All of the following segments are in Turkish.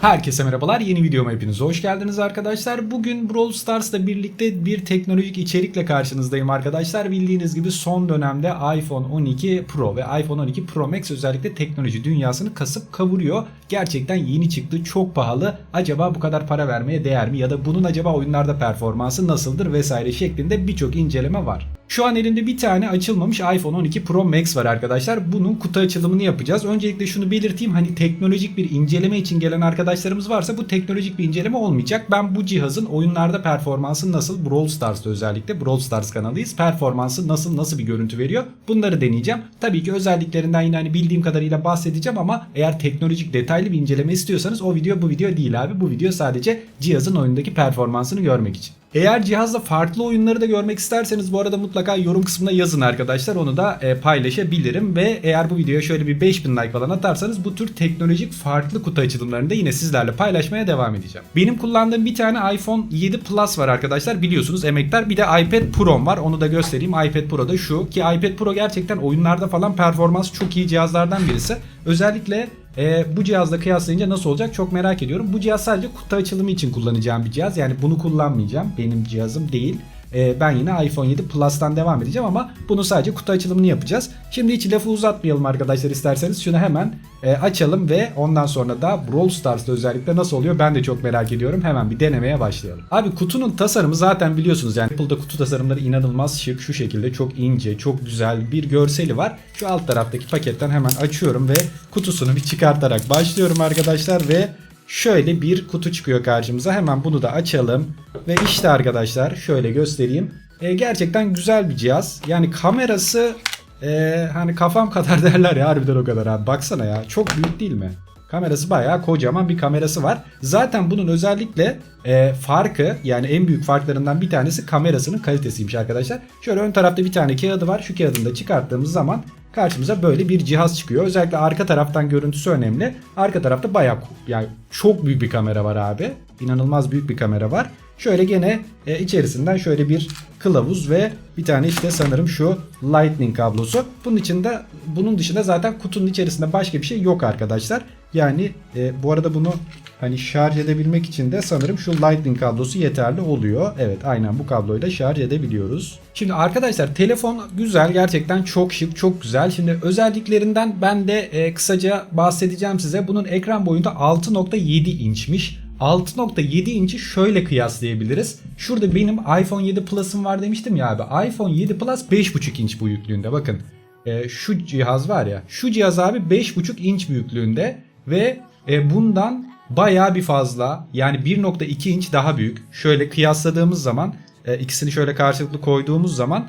Herkese merhabalar. Yeni videoma hepiniz hoş geldiniz arkadaşlar. Bugün Brawl Stars'la birlikte bir teknolojik içerikle karşınızdayım arkadaşlar. Bildiğiniz gibi son dönemde iPhone 12 Pro ve iPhone 12 Pro Max özellikle teknoloji dünyasını kasıp kavuruyor. Gerçekten yeni çıktı, çok pahalı. Acaba bu kadar para vermeye değer mi? Ya da bunun acaba oyunlarda performansı nasıldır vesaire şeklinde birçok inceleme var. Şu an elimde bir tane açılmamış iPhone 12 Pro Max var arkadaşlar. Bunun kutu açılımını yapacağız. Öncelikle şunu belirteyim. Hani teknolojik bir inceleme için gelen arkadaşlarımız varsa bu teknolojik bir inceleme olmayacak. Ben bu cihazın oyunlarda performansı nasıl Brawl Stars'ta özellikle Brawl Stars kanalıyız. Performansı nasıl nasıl bir görüntü veriyor? Bunları deneyeceğim. Tabii ki özelliklerinden yine hani bildiğim kadarıyla bahsedeceğim ama eğer teknolojik detaylı bir inceleme istiyorsanız o video bu video değil abi. Bu video sadece cihazın oyundaki performansını görmek için. Eğer cihazda farklı oyunları da görmek isterseniz bu arada mutlaka yorum kısmına yazın arkadaşlar. Onu da e, paylaşabilirim ve eğer bu videoya şöyle bir 5000 like falan atarsanız bu tür teknolojik farklı kutu açılımlarını da yine sizlerle paylaşmaya devam edeceğim. Benim kullandığım bir tane iPhone 7 Plus var arkadaşlar. Biliyorsunuz emektar. Bir de iPad Pro'm var. Onu da göstereyim. iPad Pro da şu ki iPad Pro gerçekten oyunlarda falan performans çok iyi cihazlardan birisi. Özellikle e, bu cihazla kıyaslayınca nasıl olacak çok merak ediyorum. Bu cihaz sadece kutu açılımı için kullanacağım bir cihaz. Yani bunu kullanmayacağım. Benim cihazım değil. E, ben yine iPhone 7 Plus'tan devam edeceğim ama bunu sadece kutu açılımını yapacağız. Şimdi hiç lafı uzatmayalım arkadaşlar isterseniz. Şunu hemen e, açalım ve ondan sonra da Brawl Stars'ta özellikle nasıl oluyor ben de çok merak ediyorum. Hemen bir denemeye başlayalım. Abi kutunun tasarımı zaten biliyorsunuz yani Apple'da kutu tasarımları inanılmaz şık şu şekilde çok ince çok güzel bir görseli var. Şu alt taraftaki paketten hemen açıyorum ve kutusunu bir çıkartarak başlıyorum arkadaşlar ve şöyle bir kutu çıkıyor karşımıza. Hemen bunu da açalım. Ve işte arkadaşlar şöyle göstereyim. E, gerçekten güzel bir cihaz. Yani kamerası e, hani kafam kadar derler ya harbiden o kadar abi. Baksana ya çok büyük değil mi? Kamerası bayağı kocaman bir kamerası var. Zaten bunun özellikle e, farkı yani en büyük farklarından bir tanesi kamerasının kalitesiymiş arkadaşlar. Şöyle ön tarafta bir tane kağıdı var. Şu kağıdını da çıkarttığımız zaman karşımıza böyle bir cihaz çıkıyor. Özellikle arka taraftan görüntüsü önemli. Arka tarafta bayağı yani çok büyük bir kamera var abi. İnanılmaz büyük bir kamera var. Şöyle gene e, içerisinden şöyle bir kılavuz ve bir tane işte sanırım şu lightning kablosu. Bunun içinde bunun dışında zaten kutunun içerisinde başka bir şey yok arkadaşlar. Yani e, bu arada bunu hani şarj edebilmek için de sanırım şu lightning kablosu yeterli oluyor. Evet aynen bu kabloyla şarj edebiliyoruz. Şimdi arkadaşlar telefon güzel gerçekten çok şık çok güzel. Şimdi özelliklerinden ben de e, kısaca bahsedeceğim size. Bunun ekran boyunda 6.7 inçmiş. 6.7 inç'i şöyle kıyaslayabiliriz. Şurada benim iPhone 7 Plus'ım var demiştim ya abi. iPhone 7 Plus 5.5 inç büyüklüğünde bakın. E, şu cihaz var ya. Şu cihaz abi 5.5 inç büyüklüğünde ve e, bundan baya bir fazla yani 1.2 inç daha büyük. Şöyle kıyasladığımız zaman e, ikisini şöyle karşılıklı koyduğumuz zaman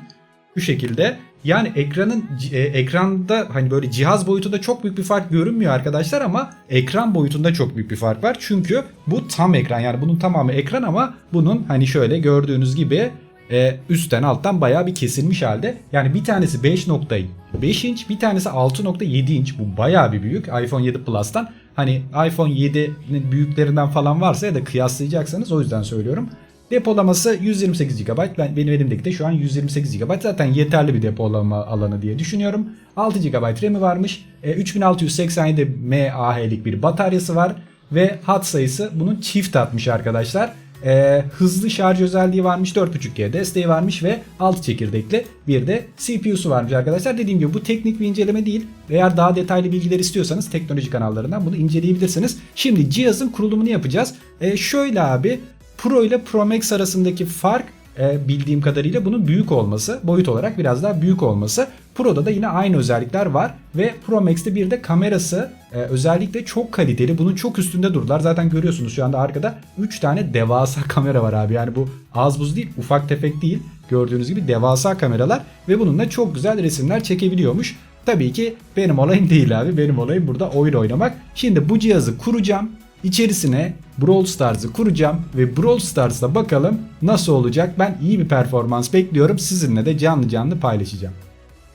bu şekilde yani ekranın e, ekranda hani böyle cihaz boyutunda çok büyük bir fark görünmüyor arkadaşlar ama ekran boyutunda çok büyük bir fark var. Çünkü bu tam ekran yani bunun tamamı ekran ama bunun hani şöyle gördüğünüz gibi e, üstten alttan bayağı bir kesilmiş halde. Yani bir tanesi 5.5 inç bir tanesi 6.7 inç bu bayağı bir büyük iPhone 7 Plus'tan. Hani iPhone 7'nin büyüklerinden falan varsa ya da kıyaslayacaksanız o yüzden söylüyorum. Depolaması 128 GB. Ben, benim elimdeki de şu an 128 GB. Zaten yeterli bir depolama alanı diye düşünüyorum. 6 GB RAM'i varmış. E, 3687 mAh'lik bir bataryası var. Ve hat sayısı bunun çift atmış arkadaşlar. E, hızlı şarj özelliği varmış 4.5G desteği varmış ve 6 çekirdekli bir de CPU'su varmış arkadaşlar. Dediğim gibi bu teknik bir inceleme değil. Eğer daha detaylı bilgiler istiyorsanız teknoloji kanallarından bunu inceleyebilirsiniz. Şimdi cihazın kurulumunu yapacağız. E, şöyle abi Pro ile Pro Max arasındaki fark e, bildiğim kadarıyla bunun büyük olması. Boyut olarak biraz daha büyük olması. Pro'da da yine aynı özellikler var. Ve Pro Max'te bir de kamerası e, özellikle çok kaliteli. Bunun çok üstünde durdular. Zaten görüyorsunuz şu anda arkada 3 tane devasa kamera var abi. Yani bu az buz değil ufak tefek değil. Gördüğünüz gibi devasa kameralar. Ve bununla çok güzel resimler çekebiliyormuş. Tabii ki benim olayım değil abi. Benim olayım burada oyun oynamak. Şimdi bu cihazı kuracağım. İçerisine Brawl Stars'ı kuracağım ve Brawl Stars'ta bakalım nasıl olacak. Ben iyi bir performans bekliyorum. Sizinle de canlı canlı paylaşacağım.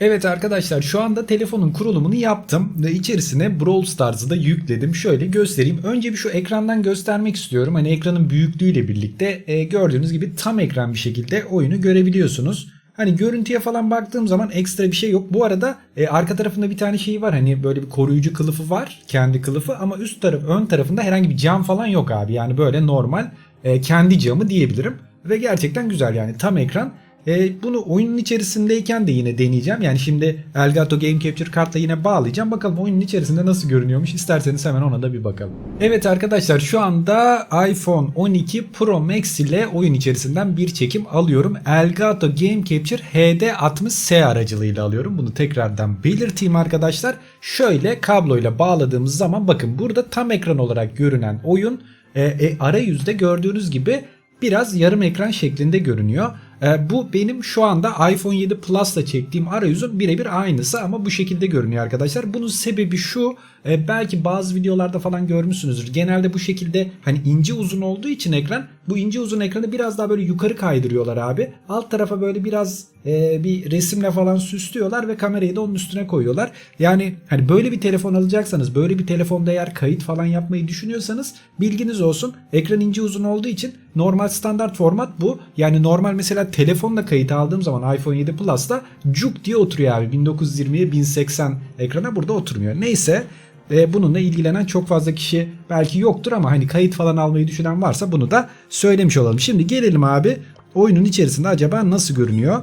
Evet arkadaşlar şu anda telefonun kurulumunu yaptım ve içerisine Brawl Stars'ı da yükledim. Şöyle göstereyim. Önce bir şu ekrandan göstermek istiyorum. Hani ekranın büyüklüğüyle birlikte e, gördüğünüz gibi tam ekran bir şekilde oyunu görebiliyorsunuz. Hani görüntüye falan baktığım zaman ekstra bir şey yok. Bu arada e, arka tarafında bir tane şey var. Hani böyle bir koruyucu kılıfı var. Kendi kılıfı ama üst taraf ön tarafında herhangi bir cam falan yok abi. Yani böyle normal e, kendi camı diyebilirim. Ve gerçekten güzel yani tam ekran. E, bunu oyunun içerisindeyken de yine deneyeceğim. Yani şimdi Elgato Game Capture kartla yine bağlayacağım. Bakalım oyunun içerisinde nasıl görünüyormuş. İsterseniz hemen ona da bir bakalım. Evet arkadaşlar şu anda iPhone 12 Pro Max ile oyun içerisinden bir çekim alıyorum. Elgato Game Capture HD60S aracılığıyla alıyorum. Bunu tekrardan belirteyim arkadaşlar. Şöyle kabloyla bağladığımız zaman bakın burada tam ekran olarak görünen oyun e, e, arayüzde gördüğünüz gibi biraz yarım ekran şeklinde görünüyor. E, bu benim şu anda iPhone 7 Plus'la çektiğim arayüzün birebir aynısı ama bu şekilde görünüyor arkadaşlar. Bunun sebebi şu e, belki bazı videolarda falan görmüşsünüzdür. Genelde bu şekilde hani ince uzun olduğu için ekran bu ince uzun ekranı biraz daha böyle yukarı kaydırıyorlar abi. Alt tarafa böyle biraz e, bir resimle falan süslüyorlar ve kamerayı da onun üstüne koyuyorlar. Yani hani böyle bir telefon alacaksanız böyle bir telefonda eğer kayıt falan yapmayı düşünüyorsanız bilginiz olsun. Ekran ince uzun olduğu için normal standart format bu. Yani normal mesela telefonla kayıt aldığım zaman iPhone 7 Plus'ta cuk diye oturuyor abi. 1920'ye 1080 ekrana burada oturmuyor. Neyse e, bununla ilgilenen çok fazla kişi belki yoktur ama hani kayıt falan almayı düşünen varsa bunu da söylemiş olalım. Şimdi gelelim abi oyunun içerisinde acaba nasıl görünüyor?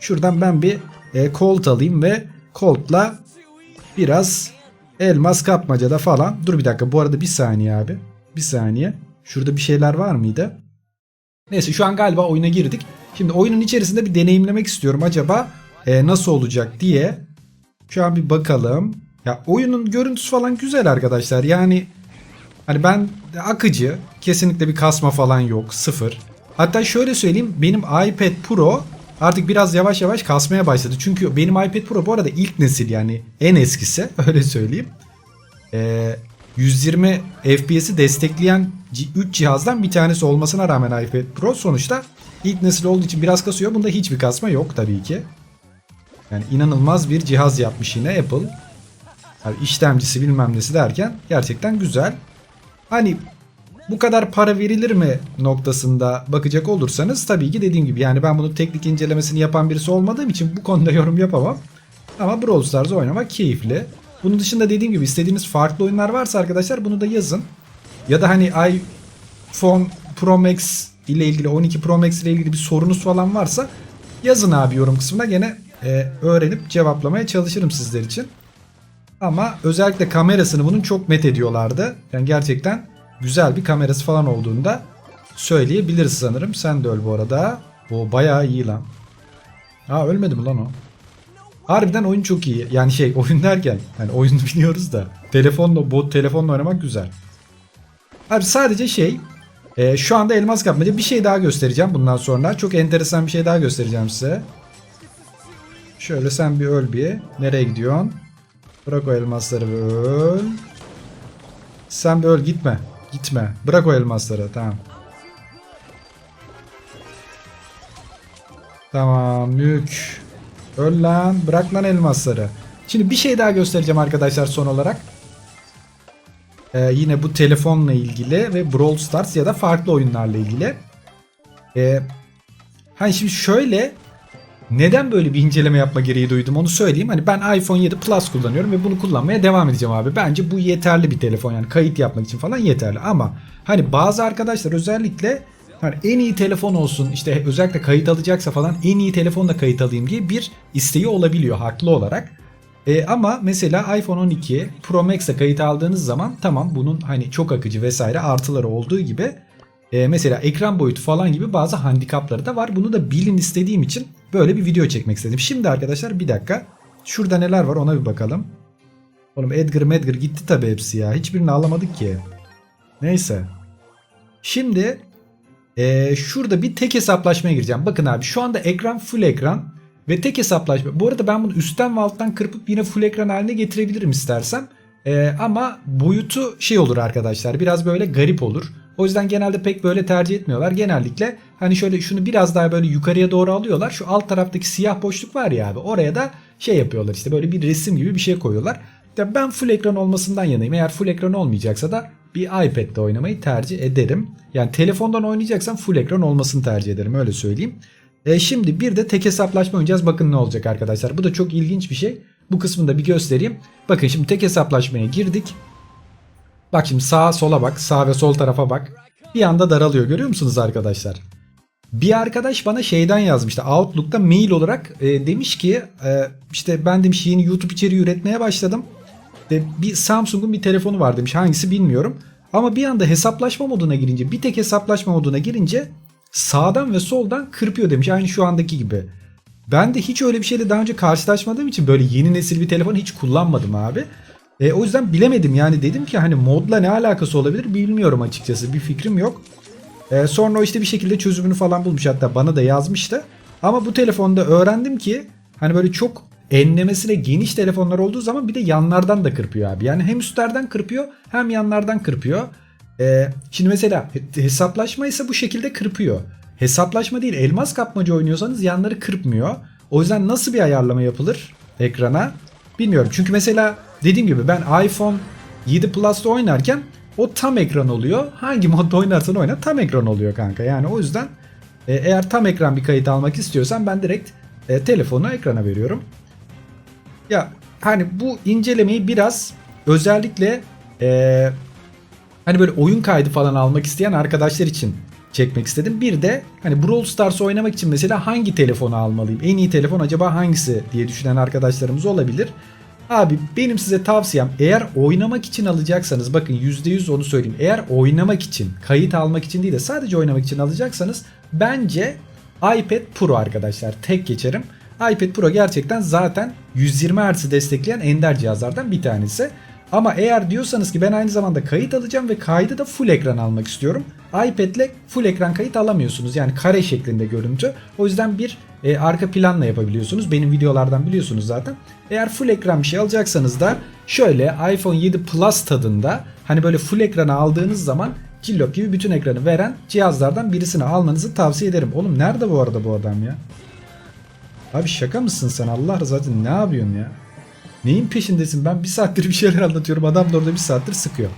Şuradan ben bir e, Colt alayım ve Colt'la biraz elmas kapmacada falan. Dur bir dakika bu arada bir saniye abi. Bir saniye. Şurada bir şeyler var mıydı? Neyse şu an galiba oyuna girdik. Şimdi oyunun içerisinde bir deneyimlemek istiyorum. Acaba e, nasıl olacak diye. Şu an bir bakalım. Ya oyunun görüntüsü falan güzel arkadaşlar. Yani hani ben akıcı. Kesinlikle bir kasma falan yok. Sıfır. Hatta şöyle söyleyeyim. Benim iPad Pro artık biraz yavaş yavaş kasmaya başladı. Çünkü benim iPad Pro bu arada ilk nesil yani en eskisi. Öyle söyleyeyim. Ee, 120 FPS'i destekleyen 3 cihazdan bir tanesi olmasına rağmen iPad Pro sonuçta ilk nesil olduğu için biraz kasıyor. Bunda hiçbir kasma yok tabii ki. Yani inanılmaz bir cihaz yapmış yine Apple. Yani işlemcisi bilmem nesi derken gerçekten güzel. Hani bu kadar para verilir mi noktasında bakacak olursanız tabii ki dediğim gibi yani ben bunu teknik incelemesini yapan birisi olmadığım için bu konuda yorum yapamam. Ama Brawl Stars oynamak keyifli. Bunun dışında dediğim gibi istediğiniz farklı oyunlar varsa arkadaşlar bunu da yazın. Ya da hani iPhone Pro Max ile ilgili 12 Pro Max ile ilgili bir sorunuz falan varsa yazın abi yorum kısmına gene e, öğrenip cevaplamaya çalışırım sizler için. Ama özellikle kamerasını bunun çok met ediyorlardı. Yani gerçekten güzel bir kamerası falan olduğunda söyleyebiliriz sanırım. Sen de öl bu arada. O bayağı iyi lan. Aa ölmedi mi lan o? Harbiden oyun çok iyi. Yani şey oyun derken hani oyunu biliyoruz da telefonla bot telefonla oynamak güzel. Abi sadece şey e, şu anda elmas kapmaca bir şey daha göstereceğim bundan sonra. Çok enteresan bir şey daha göstereceğim size. Şöyle sen bir öl bir. Nereye gidiyorsun? Bırak o elmasları ve öl. Sen bir öl gitme. Gitme. Bırak o elmasları tamam. Tamam mük. Öl lan. Bırak lan elmasları. Şimdi bir şey daha göstereceğim arkadaşlar son olarak. Ee, yine bu telefonla ilgili ve Brawl Stars ya da farklı oyunlarla ilgili. Ee, hani şimdi şöyle neden böyle bir inceleme yapma gereği duydum onu söyleyeyim. Hani ben iPhone 7 Plus kullanıyorum ve bunu kullanmaya devam edeceğim abi. Bence bu yeterli bir telefon yani kayıt yapmak için falan yeterli. Ama hani bazı arkadaşlar özellikle hani en iyi telefon olsun işte özellikle kayıt alacaksa falan en iyi telefonla kayıt alayım diye bir isteği olabiliyor haklı olarak. E, ama mesela iPhone 12 Pro Max'e kayıt aldığınız zaman tamam bunun hani çok akıcı vesaire artıları olduğu gibi e, mesela ekran boyutu falan gibi bazı handikapları da var. Bunu da bilin istediğim için böyle bir video çekmek istedim. Şimdi arkadaşlar bir dakika. Şurada neler var ona bir bakalım. Oğlum Edgar Medgar gitti tabi hepsi ya. Hiçbirini alamadık ki. Neyse. Şimdi e, şurada bir tek hesaplaşmaya gireceğim. Bakın abi şu anda ekran full ekran. Ve tek hesaplaşma. Bu arada ben bunu üstten ve alttan kırpıp yine full ekran haline getirebilirim istersem. Ee, ama boyutu şey olur arkadaşlar. Biraz böyle garip olur. O yüzden genelde pek böyle tercih etmiyorlar. Genellikle hani şöyle şunu biraz daha böyle yukarıya doğru alıyorlar. Şu alt taraftaki siyah boşluk var ya abi. Oraya da şey yapıyorlar işte böyle bir resim gibi bir şey koyuyorlar. Ya ben full ekran olmasından yanayım. Eğer full ekran olmayacaksa da bir iPad'de oynamayı tercih ederim. Yani telefondan oynayacaksam full ekran olmasını tercih ederim öyle söyleyeyim. E, şimdi bir de tek hesaplaşma oynayacağız. Bakın ne olacak arkadaşlar. Bu da çok ilginç bir şey. Bu kısmını da bir göstereyim. Bakın şimdi tek hesaplaşmaya girdik. Bak şimdi sağa sola bak. Sağ ve sol tarafa bak. Bir anda daralıyor. Görüyor musunuz arkadaşlar? Bir arkadaş bana şeyden yazmıştı. Outlook'ta mail olarak e, demiş ki e, işte ben demiş yeni YouTube içeriği üretmeye başladım. De, bir Samsung'un bir telefonu var demiş. Hangisi bilmiyorum. Ama bir anda hesaplaşma moduna girince bir tek hesaplaşma moduna girince sağdan ve soldan kırpıyor demiş. Aynı şu andaki gibi. Ben de hiç öyle bir şeyle daha önce karşılaşmadığım için böyle yeni nesil bir telefon hiç kullanmadım abi. E, o yüzden bilemedim yani dedim ki hani modla ne alakası olabilir bilmiyorum açıkçası bir fikrim yok. E, sonra o işte bir şekilde çözümünü falan bulmuş hatta bana da yazmıştı. Ama bu telefonda öğrendim ki hani böyle çok enlemesine geniş telefonlar olduğu zaman bir de yanlardan da kırpıyor abi. Yani hem üstlerden kırpıyor hem yanlardan kırpıyor. E, şimdi mesela he- hesaplaşma ise bu şekilde kırpıyor. Hesaplaşma değil elmas kapmaca oynuyorsanız yanları kırpmıyor. O yüzden nasıl bir ayarlama yapılır ekrana bilmiyorum. Çünkü mesela dediğim gibi ben iPhone 7 Plus'ta oynarken o tam ekran oluyor. Hangi modda oynarsan oyna tam ekran oluyor kanka. Yani o yüzden e, eğer tam ekran bir kayıt almak istiyorsan ben direkt e, telefonu ekrana veriyorum. Ya hani bu incelemeyi biraz özellikle e, hani böyle oyun kaydı falan almak isteyen arkadaşlar için çekmek istedim. Bir de hani Brawl Stars oynamak için mesela hangi telefonu almalıyım? En iyi telefon acaba hangisi diye düşünen arkadaşlarımız olabilir. Abi benim size tavsiyem eğer oynamak için alacaksanız bakın %100 onu söyleyeyim. Eğer oynamak için kayıt almak için değil de sadece oynamak için alacaksanız bence iPad Pro arkadaşlar tek geçerim. iPad Pro gerçekten zaten 120 Hz'i destekleyen ender cihazlardan bir tanesi. Ama eğer diyorsanız ki ben aynı zamanda kayıt alacağım ve kaydı da full ekran almak istiyorum. iPad'le full ekran kayıt alamıyorsunuz. Yani kare şeklinde görüntü. O yüzden bir e, arka planla yapabiliyorsunuz. Benim videolardan biliyorsunuz zaten. Eğer full ekran bir şey alacaksanız da şöyle iPhone 7 Plus tadında hani böyle full ekranı aldığınız zaman cillop gibi bütün ekranı veren cihazlardan birisini almanızı tavsiye ederim. Oğlum nerede bu arada bu adam ya? Abi şaka mısın sen Allah rızası ne yapıyorsun ya? Neyin peşindesin? Ben bir saattir bir şeyler anlatıyorum. Adam da orada bir saattir sıkıyor.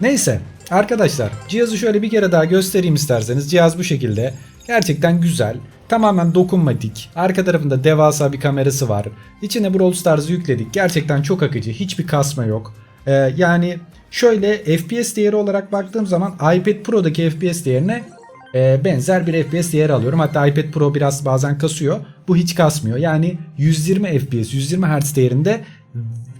Neyse arkadaşlar cihazı şöyle bir kere daha göstereyim isterseniz. Cihaz bu şekilde. Gerçekten güzel. Tamamen dokunmatik. Arka tarafında devasa bir kamerası var. İçine Brawl Stars'ı yükledik. Gerçekten çok akıcı. Hiçbir kasma yok. Ee, yani şöyle FPS değeri olarak baktığım zaman iPad Pro'daki FPS değerine benzer bir FPS değeri alıyorum. Hatta iPad Pro biraz bazen kasıyor. Bu hiç kasmıyor. Yani 120 FPS, 120 Hz değerinde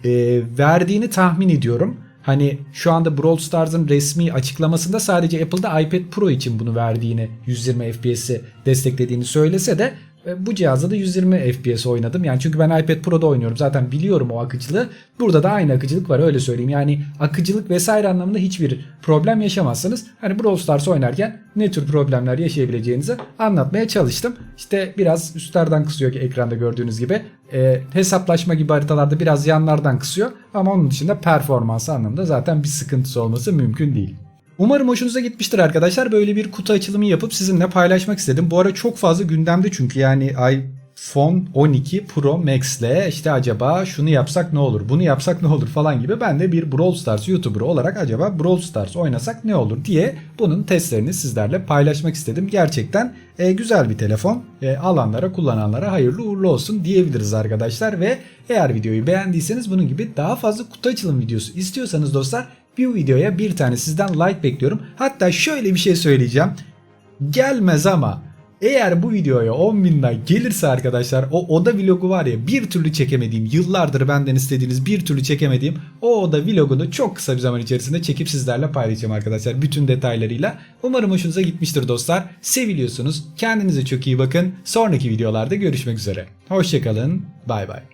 e, verdiğini tahmin ediyorum. Hani şu anda Brawl Stars'ın resmi açıklamasında sadece Apple'da iPad Pro için bunu verdiğini 120 FPS'i desteklediğini söylese de bu cihazda da 120 FPS oynadım. Yani çünkü ben iPad Pro'da oynuyorum. Zaten biliyorum o akıcılığı. Burada da aynı akıcılık var öyle söyleyeyim. Yani akıcılık vesaire anlamında hiçbir problem yaşamazsınız. Hani Brawl Stars oynarken ne tür problemler yaşayabileceğinizi anlatmaya çalıştım. İşte biraz üstlerden kısıyor ki ekranda gördüğünüz gibi. E, hesaplaşma gibi haritalarda biraz yanlardan kısıyor. Ama onun dışında performansı anlamında zaten bir sıkıntısı olması mümkün değil. Umarım hoşunuza gitmiştir arkadaşlar. Böyle bir kutu açılımı yapıp sizinle paylaşmak istedim. Bu ara çok fazla gündemde çünkü yani iPhone 12 Pro Max ile işte acaba şunu yapsak ne olur, bunu yapsak ne olur falan gibi ben de bir Brawl Stars YouTuber olarak acaba Brawl Stars oynasak ne olur diye bunun testlerini sizlerle paylaşmak istedim. Gerçekten e, güzel bir telefon. E, alanlara, kullananlara hayırlı uğurlu olsun diyebiliriz arkadaşlar ve eğer videoyu beğendiyseniz bunun gibi daha fazla kutu açılım videosu istiyorsanız dostlar bir videoya bir tane sizden like bekliyorum. Hatta şöyle bir şey söyleyeceğim. Gelmez ama eğer bu videoya 10 bin like gelirse arkadaşlar o oda vlogu var ya bir türlü çekemediğim yıllardır benden istediğiniz bir türlü çekemediğim o oda vlogunu çok kısa bir zaman içerisinde çekip sizlerle paylaşacağım arkadaşlar bütün detaylarıyla. Umarım hoşunuza gitmiştir dostlar. Seviliyorsunuz. Kendinize çok iyi bakın. Sonraki videolarda görüşmek üzere. Hoşçakalın. Bay bay.